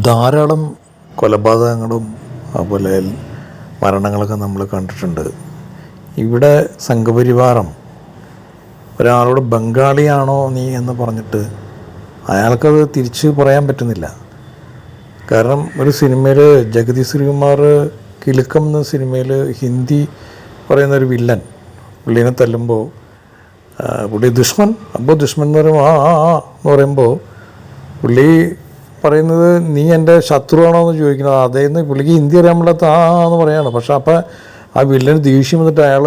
ധാരാളം കൊലപാതകങ്ങളും അതുപോലെ മരണങ്ങളൊക്കെ നമ്മൾ കണ്ടിട്ടുണ്ട്. ഇവിടെ സംഘപരിവാരം ഒരാളോട് ബംഗാളിയാണോ നീ എന്ന് പറഞ്ഞിട്ട് അയാൾക്കത് തിരിച്ച് പറയാൻ പറ്റുന്നില്ല. കാരണം ഒരു സിനിമയിൽ ജഗതി ശ്രീകുമാർ കിലുക്കം എന്ന സിനിമയിൽ ഹിന്ദി പറയുന്ന ഒരു വില്ലൻ പുള്ളീനെ തല്ലുമ്പോൾ പുള്ളി ദുഷ്മൻ. അപ്പോൾ ദുഷ്മൻ എന്ന് പറയുമ്പോൾ ആ ആ എന്ന് പറയുമ്പോൾ പുള്ളി പറയുന്നത് നീ എന്റെ ശത്രുവാണോ എന്ന് ചോദിക്കുന്നത്. അതേന്ന് പുള്ളിക്ക് ഹിന്ദി അറിയാൻ പറ്റാത്ത ആ എന്ന് പറയാണ്. പക്ഷെ അപ്പം ആ വില്ലന് ദേഷ്യം വന്നിട്ട് അയാൾ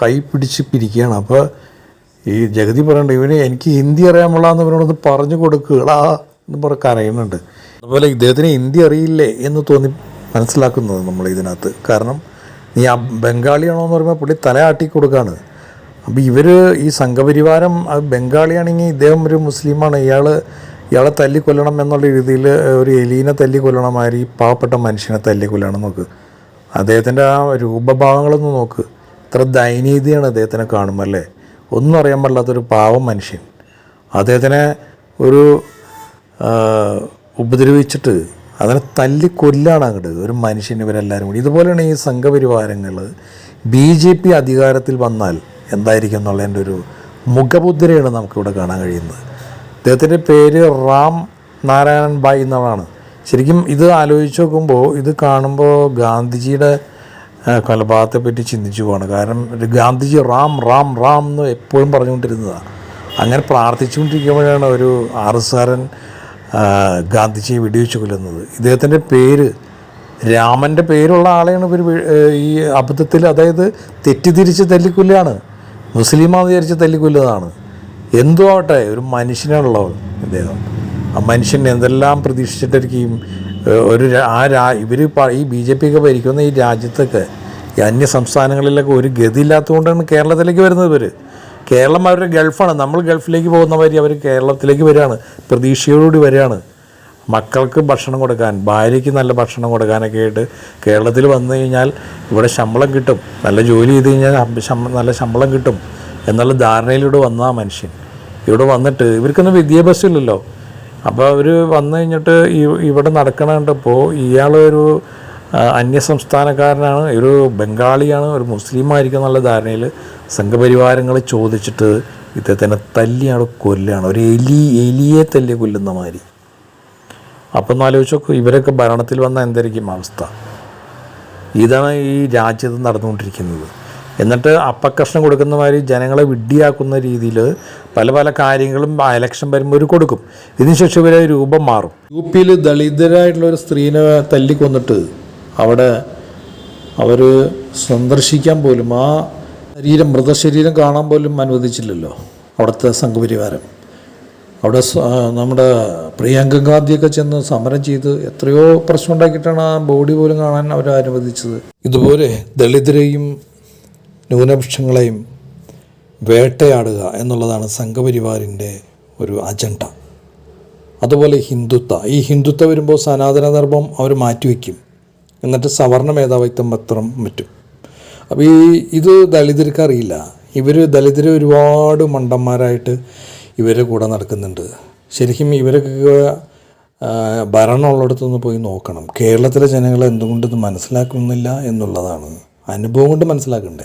കൈ പിടിച്ച് പിരിക്കുകയാണ്. അപ്പോൾ ഈ ജഗതി പറയണ്ട ഇവന് എനിക്ക് ഹിന്ദി അറിയാൻ എന്ന് ഇവനോടൊന്ന് പറഞ്ഞു കൊടുക്കുക എന്ന് പറഞ്ഞ് കരയുന്നുണ്ട്. അതുപോലെ ഇദ്ദേഹത്തിന് ഹിന്ദി അറിയില്ലേ എന്ന് തോന്നി മനസ്സിലാക്കുന്നത് നമ്മൾ ഇതിനകത്ത്. കാരണം നീ ആ ബംഗാളിയാണോ എന്ന് പറയുമ്പോൾ പുള്ളി തലയാട്ടി കൊടുക്കുകയാണ് അപ്പോൾ ഇവർ ഈ സംഘപരിവാരം ബംഗാളിയാണെങ്കിൽ ഇദ്ദേഹം ഒരു മുസ്ലിമാണ്. ഇയാൾ ഇയാളെ തല്ലിക്കൊല്ലണം എന്നുള്ള രീതിയിൽ ഒരു എലീനെ തല്ലിക്കൊല്ലണമാതിരി ഈ പാവപ്പെട്ട മനുഷ്യനെ തല്ലിക്കൊല്ലണം നോക്ക്. അദ്ദേഹത്തിന്റെ ആ രൂപഭാവങ്ങളൊന്ന് നോക്ക്. ഇത്ര ദയനീതിയാണ് അദ്ദേഹത്തിനെ കാണുമ്പോൾ അല്ലേ? ഒന്നും അറിയാൻ പാടില്ലാത്തൊരു പാവം മനുഷ്യൻ. അദ്ദേഹത്തിനെ ഒരു ഉപദ്രവിച്ചിട്ട് അതിനെ തല്ലിക്കൊല്ലാണ് അങ്ങോട്ട് ഒരു മനുഷ്യൻ ഇവരെല്ലാവരും കൂടി. ഇതുപോലെയാണ് ഈ സംഘപരിവാരങ്ങൾ. ബി ജെ പി അധികാരത്തിൽ വന്നാൽ എന്തായിരിക്കും എന്നുള്ളതിന്റെ ഒരു മുഖമുദ്രയാണ് നമുക്കിവിടെ കാണാൻ കഴിയുന്നത്. അദ്ദേഹത്തിന്റെ പേര് റാം നാരായണൻ ബായ് എന്നാണ്. ശരിക്കും ഇത് ആലോചിച്ച് നോക്കുമ്പോൾ ഇത് കാണുമ്പോൾ ഗാന്ധിജിയുടെ കൊലപാതകത്തെ പറ്റി ചിന്തിച്ചു പോവാണ്. കാരണം ഗാന്ധിജി റാം റാം റാം എന്ന് എപ്പോഴും പറഞ്ഞുകൊണ്ടിരുന്നതാണ് അങ്ങനെ പ്രാർത്ഥിച്ചുകൊണ്ടിരിക്കുമ്പോഴാണ് ഒരു ആർ എസ് ആരൻ ഗാന്ധിജിയെ വെടിവെച്ച് കൊല്ലുന്നത്. ഇദ്ദേഹത്തിന്റെ പേര് രാമന്റെ പേരുള്ള ആളെയാണ് ഇവർ ഈ അബദ്ധത്തിൽ അതായത് തെറ്റിദ്ധരിച്ച് തല്ലിക്കൊല്ലുകയാണ്. മുസ്ലിമാന്ന് വിചാരിച്ച് തല്ലിക്കൊല്ലുന്നതാണ്. എന്തോ ആവട്ടെ ഒരു മനുഷ്യനാണല്ലോ ഇദ്ദേഹം. ആ മനുഷ്യൻ എന്തെല്ലാം പ്രതീക്ഷിച്ചിട്ടിരിക്കും ഒരു ആ രാ ഇവർ ഈ ബി ജെ പി ഒക്കെ ഭരിക്കുന്ന ഈ രാജ്യത്തൊക്കെ ഈ അന്യ സംസ്ഥാനങ്ങളിലൊക്കെ ഒരു ഗതി ഇല്ലാത്തതുകൊണ്ടാണ് കേരളത്തിലേക്ക് വരുന്നത് ഇവർ കേരളം അവരുടെ ഗൾഫാണ്. നമ്മൾ ഗൾഫിലേക്ക് പോകുന്ന വരി അവർ കേരളത്തിലേക്ക് വരികയാണ് പ്രതീക്ഷയോടുകൂടി വരികയാണ് മക്കൾക്ക് ഭക്ഷണം കൊടുക്കാൻ ഭാര്യയ്ക്ക് നല്ല ഭക്ഷണം കൊടുക്കാനൊക്കെ ആയിട്ട് കേരളത്തിൽ വന്നു കഴിഞ്ഞാൽ ഇവിടെ ശമ്പളം കിട്ടും. നല്ല ജോലി ചെയ്ത് കഴിഞ്ഞാൽ നല്ല ശമ്പളം കിട്ടും എന്നുള്ള ധാരണയിലൂടെ വന്ന ആ മനുഷ്യൻ. ഇവിടെ വന്നിട്ട് ഇവർക്കൊന്നും വിദ്യാഭ്യാസം ഇല്ലല്ലോ അപ്പോൾ അവർ വന്നു കഴിഞ്ഞിട്ട് ഇവിടെ നടക്കണ ഇയാളൊരു അന്യസംസ്ഥാനക്കാരനാണ് ഒരു ബംഗാളിയാണ് ഒരു മുസ്ലിം ആയിരിക്കും എന്നുള്ള ധാരണയിൽ സംഘപരിവാരങ്ങൾ ചോദിച്ചിട്ട് ഇദ്ദേഹത്തിനെ തല്ലിയാണ് കൊല്ലാണ്. ഒരു എലി എലിയെ തല്ലി കൊല്ലുന്ന മാതിരി. അപ്പം ഒന്ന് ആലോചിച്ച് ഇവരൊക്കെ ഭരണത്തിൽ വന്ന എന്തായിരിക്കും അവസ്ഥ? ഇതാണ് ഈ രാജ്യത്ത് നടന്നുകൊണ്ടിരിക്കുന്നത്. എന്നിട്ട് അപ്പക്കഷ്ണം കൊടുക്കുന്ന മാതിരി ജനങ്ങളെ വിഡ്ഢിയാക്കുന്ന രീതിയിൽ പല പല കാര്യങ്ങളും ആ ഇലക്ഷൻ വരുമ്പോൾ ഒരു കൊടുക്കും. ഇതിനുശേഷം ഇവരെ രൂപം മാറും. യു പിയിൽ ദളിതരായിട്ടുള്ള ഒരു സ്ത്രീനെ തല്ലിക്കൊന്നിട്ട് അവിടെ അവർ സന്ദർശിക്കാൻ പോലും ആ ശരീരം മൃതശരീരം കാണാൻ പോലും അനുവദിച്ചില്ലല്ലോ അവിടുത്തെ സംഘപരിവാരം. അവിടെ നമ്മുടെ പ്രിയങ്ക ഗാന്ധിയൊക്കെ ചെന്ന് സമരം ചെയ്ത് എത്രയോ പ്രശ്നം ഉണ്ടാക്കിയിട്ടാണ് ആ ബോഡി പോലും കാണാൻ അവർ അനുവദിച്ചത്. ഇതുപോലെ ദളിതരെയും ന്യൂനപക്ഷങ്ങളെയും വേട്ടയാടുക എന്നുള്ളതാണ് സംഘപരിവാറിന്റെ ഒരു അജണ്ട. അതുപോലെ ഹിന്ദുത്വ. ഈ ഹിന്ദുത്വ വരുമ്പോൾ സനാതനധർമ്മം അവർ മാറ്റിവെക്കും. എന്നിട്ട് സവർണ മേധാവിത്വം പത്രം പറ്റും. അപ്പോൾ ഈ ഇത് ദളിതർക്ക് അറിയില്ല. ഇവർ ദളിതർ ഒരുപാട് മണ്ടന്മാരായിട്ട് ഇവരെ കൂടെ നടക്കുന്നുണ്ട്. ശരിക്കും ഇവരൊക്കെ ഭരണമുള്ളിടത്തുനിന്ന് ഭരണമുള്ളിടത്തൊന്ന് പോയി നോക്കണം. കേരളത്തിലെ ജനങ്ങൾ എന്തുകൊണ്ടിത് മനസ്സിലാക്കുന്നില്ല എന്നുള്ളതാണ്. അനുഭവം കൊണ്ട് മനസ്സിലാക്കണ്ടേ?